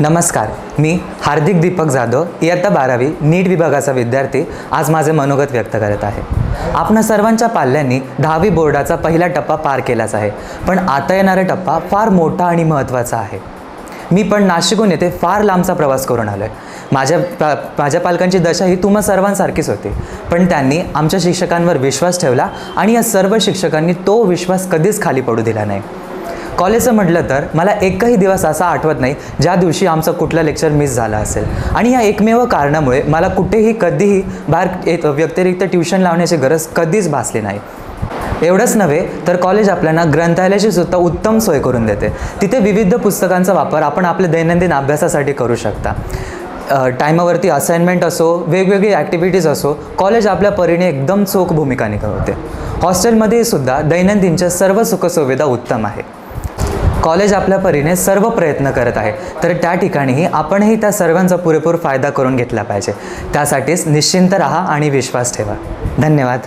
नमस्कार मी हार्दिक दीपक जाधव. इयत्ता बारावी नीट विभागाचा विद्यार्थी. आज माझे मनोगत व्यक्त करत आहे. आपणा सर्वांच्या पाल्यांनी दहावी बोर्डाचा पहिला टप्पा पार केलाच आहे. पण आता येणारा टप्पा फार मोठा आणि महत्त्वाचा आहे. मी पण नाशिकहून येथे फार लांबचा प्रवास करून आलो आहे माझ्या पा माझ्या पालकांची दशा ही तुम्हा सर्वांसारखीच होती. पण त्यांनी आमच्या शिक्षकांवर विश्वास ठेवला आणि या सर्व शिक्षकांनी तो विश्वास कधीच खाली पडू दिला नाही. कॉलेजचं म्हटलं तर मला एकही दिवस असा आठवत नाही ज्या दिवशी आमचं कुठलं लेक्चर मिस झालं असेल. आणि या एकमेव कारणामुळे मला कुठेही कधीही बाहेर येत व्यतिरिक्त ट्युशन लावण्याची गरज कधीच भासली नाही. एवढंच नव्हे तर कॉलेज आपल्याला ग्रंथालयाची सुद्धा उत्तम सोय करून देते. तिथे विविध पुस्तकांचा वापर आपण आपल्या दैनंदिन अभ्यासासाठी करू शकता. टायमावरती असाइनमेंट असो वेगवेगळी ॲक्टिव्हिटीज असो कॉलेज आपल्या परीने एकदम चोख भूमिका निभावते. हॉस्टेलमध्ये सुद्धा दैनंदिनच्या सर्व सुखसुविधा उत्तम आहे. कॉलेज आपल्या परीने सर्व प्रयत्न करत आहे. तर त्या ठिकाणीही आपणही त्या सर्वांचा पुरेपूर फायदा करून घेतला पाहिजे. त्यासाठीच निश्चिंत राहा आणि विश्वास ठेवा. धन्यवाद.